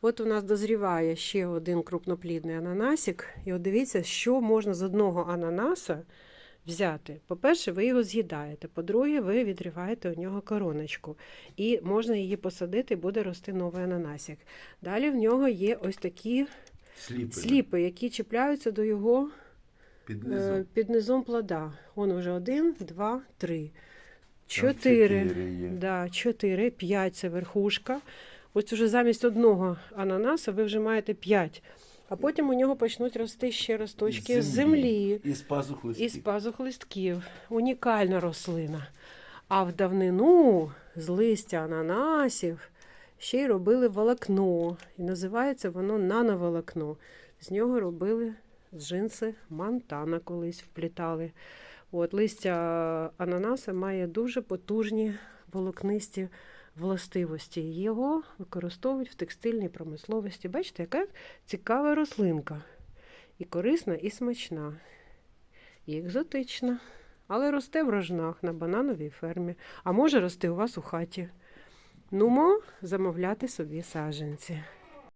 От у нас дозріває ще один крупноплідний ананасик. І от дивіться, що можна з одного ананаса взяти. По-перше, ви його з'їдаєте. По-друге, ви відриваєте у нього короночку. І можна її посадити, буде рости новий ананасик. Далі в нього є ось такі Сліпи. сліпи, які чіпляються до його Під е, низом. під низом плода. Он уже один, два, три. Чотири. чотири. Да, 4, 5 це верхушка. Ось уже замість одного ананаса ви вже маєте 5. А потім у нього почнуть рости ще росточки з землі, І з пазух листів. із пазух листків. Унікальна рослина. А в давнину з листя ананасів ще й робили волокно. І називається воно нановолокно. З нього робили джинси Монтана колись вплітали. От, листя ананаса має дуже потужні волокнисті властивості. Його використовують в текстильній промисловості. Бачите, яка цікава рослинка. І корисна, і смачна, і екзотична. Але росте в рожнах на банановій фермі. А може рости у вас у хаті. Нумо замовляти собі саджанці.